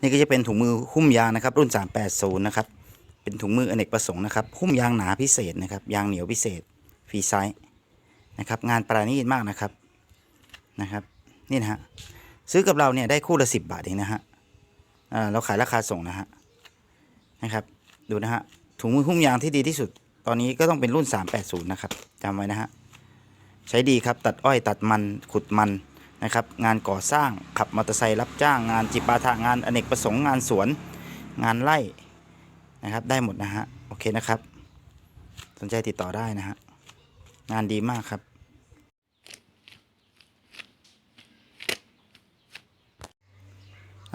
นี่ก็จะเป็นถุงมือหุ้มยางนะครับ รุ่น 380 นะครับ เป็นถุงมืออเนกประสงค์นะครับ หุ้มยางหนาพิเศษนะครับ ยางเหนียวพิเศษฟรีไซส์นะครับ งานประณีตมากนะครับ นะครับ นี่นะฮะ ซื้อกับเราเนี่ยได้คู่ละ10 บาทเองนะฮะอ่าเราขายราคาส่งนะฮะ นะครับ ดูนะฮะ ถุงมือหุ้มยางที่ดีที่สุด ตอนนี้ก็ต้องเป็นรุ่น 380 นะครับจำไว้นะฮะ ใช้ดีครับ ตัดอ้อย ตัดมัน ขุดมัน นะครับ งานก่อสร้างขับมอเตอร์ไซค์รับจ้างงานจิปาถะงานอเนกประสงค์งานสวน งานไร่นะครับ ได้หมดนะฮะโอเคนะครับ สนใจติดต่อได้นะฮะงานดีมากครับ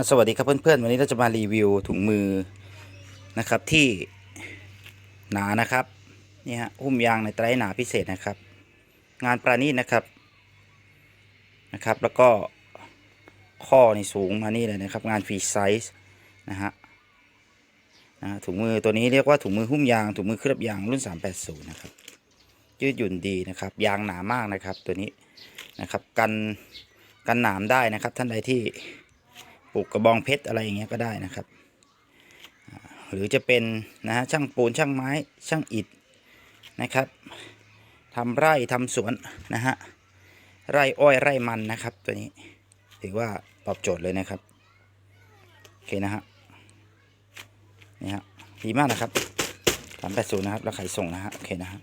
สวัสดีครับเพื่อนๆ วันนี้เราจะมารีวิวถุงมือนะครับที่หนานะครับนี่ฮะหุ้มยางในไตรหนาพิเศษนะครับ งานประณีตนะครับ นะครับ แล้วก็ข้อนี่สูงมานี่เลยนะครับงานฟรีไซส์นะฮะนะถุงมือตัวนี้เรียกว่าถุงมือหุ้มยางถุงมือเคลือบยางรุ่น 380 นะครับ ยืดหยุ่นดีนะครับ ยางหนามากนะครับตัวนี้นะครับกันกันหนามได้นะครับ ท่านใดที่ปลูกกระบองเพชรอะไรอย่างเงี้ยก็ได้นะครับ หรือจะเป็นนะฮะช่างปูนช่างไม้ช่างอิฐนะครับทำไร่ทำสวนนะฮะ ไร่อ้อยไร่มันนะครับ ตัวนี้ถือว่าตอบโจทย์เลยนะครับโอเคนะฮะนี่ฮะดีมากนะครับสามแปดศูนย์นะครับเราขายส่งนะฮะโอเคนะฮะ